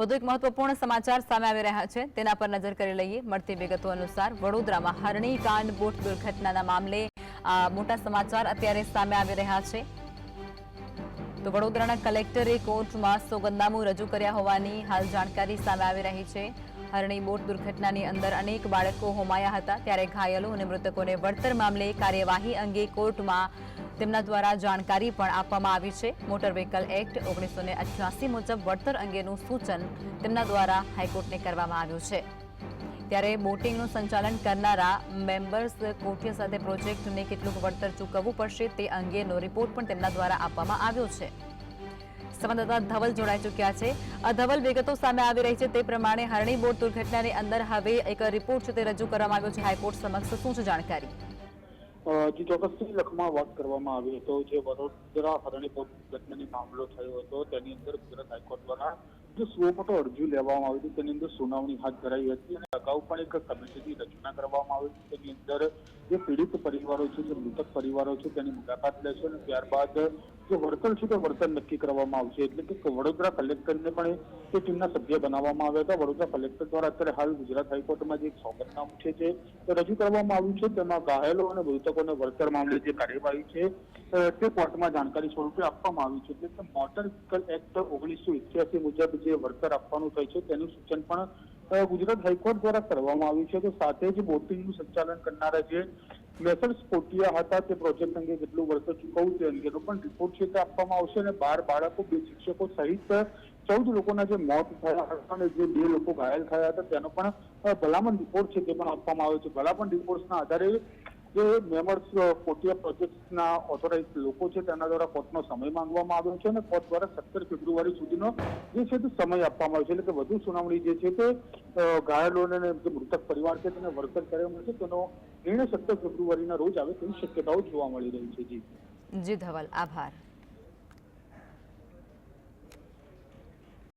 વધુ એક મહત્વપૂર્ણ સમાચાર સામે આવી રહ્યા છે. તેના પર નજર કરી લઈએ. મળતી વિગતો અનુસાર વડોદરામાં હરણી કાંડ, બોટ દુર્ઘટનાના મામલે મોટા સમાચાર અત્યારે સામે આવી રહ્યા છે. તો વડોદરાના કલેક્ટરે કોર્ટમાં સોગંદનામું રજૂ કર્યા હોવાની હાલ જાણકારી સામે આવી રહી છે. હરણી બોટ દુર્ઘટનાની અંદર અનેક બાળકો હોમાયા હતા. ત્યારે ઘાયલો અને મૃતકોને વળતર મામલે કાર્યવાહી અંગે કોર્ટમાં તેમના દ્વારા જાણકારી પણ આપવામાં આવી છે. મોટર વ્હીકલ એક્ટ ઓગણીસો ને મુજબ વળતર અંગેનું સૂચન તેમના દ્વારા હાઈકોર્ટને કરવામાં આવ્યું છે. ત્યારે બોટિંગનું સંચાલન કરનારા મેમ્બર્સ કોઠિયા સાથે પ્રોજેક્ટને કેટલુંક વળતર ચૂકવવું પડશે તે અંગેનો રિપોર્ટ પણ તેમના દ્વારા આપવામાં આવ્યો છે. સંવાદદાતા ધવલ જોડાઈ ચૂક્યા છે. આ ધવલ વિગતો સામે આવી રહી છે તે પ્રમાણે હરણી બોટ દુર્ઘટનાની અંદર હવે એક રિપોર્ટ છે તે રજૂ કરવામાં આવ્યો છે. હાઈકોર્ટ સમક્ષ શું છે જાણકારી? જે ચોક્કસથી લખમાં વાત કરવામાં આવી હતો, જે વડોદરા હરણી ઘટનાની મામલો થયો હતો, તેની અંદર ગુજરાત હાઈકોર્ટ દ્વારા જે અરજી લેવામાં આવી હતી. તેની અંદર સુનાવણી હાથ ધરાઈ હતી અને અગાઉ પણ એક કમિટીની રચના કરવામાં આવી હતી. તેની અંદર જે પીડિત પરિવારો છે, જે મૃતક પરિવારો છે, તેની મુલાકાત લેશે અને ત્યારબાદ જે વળતર છે, તે વળતર નક્કી કરવામાં આવશે. એટલે કે વડોદરા કલેક્ટરને પણ તે ટીમના સભ્ય બનાવવામાં આવ્યા હતા. વડોદરા કલેક્ટર દ્વારા અત્યારે હાલ ગુજરાત હાઈકોર્ટમાં જે એક સોગંદનામું છે, તે રજૂ કરવામાં આવ્યું છે. તેમાં ઘાયલો અને મૃતકોને વળતર મામલે જે કાર્યવાહી છે તે કોર્ટમાં જાણકારી સ્વરૂપે આપવામાં આવી છે. એટલે મોટર વ્હીકલ એક્ટ ઓગણીસો ઇઠ્યાસી મુજબ જે વળતર આપવાનું થાય છે તેનું સૂચન પણ ગુજરાત હાઈકોર્ટ દ્વારા કરવામાં આવ્યું છે. તો સાથે જ બોટિંગનું સંચાલન કરનારા જે મેસર્સ કોટિયા હતા તે પ્રોજેક્ટ અંગે કેટલું વળતર ચૂકવવું તે અંગેનો પણ રિપોર્ટ છે તે આપવામાં આવશે અને બાર બાળકો, બે શિક્ષકો સહિત ચૌદ લોકોના જે મોત થયા હતા અને જે બે લોકો ઘાયલ થયા હતા તેનો પણ ભલામણ રિપોર્ટ છે તે પણ આપવામાં આવ્યો છે. ભલામણ રિપોર્ટ્સના આધારે જે મેમર્સ કોટિયા પ્રોજેક્ટના ઓથોરાઇઝ લોકો છે, તેના દ્વારા કોર્ટનો સમય માંગવામાં આવ્યો છે અને કોર્ટ દ્વારા સત્તર ફેબ્રુઆરી સુધીનો જે છે તે સમય આપવામાં આવ્યો છે. એટલે કે વધુ સુનાવણી જે છે તે ઘાયલોને જે મૃતક પરિવાર છે તેને વળતર કરવામાં છે તેનો નિર્ણય સત્તર ફેબ્રુઆરીના રોજ આવે તેવી શક્યતાઓ જોવા મળી રહી છે. જી. જી ધવલ, આભાર.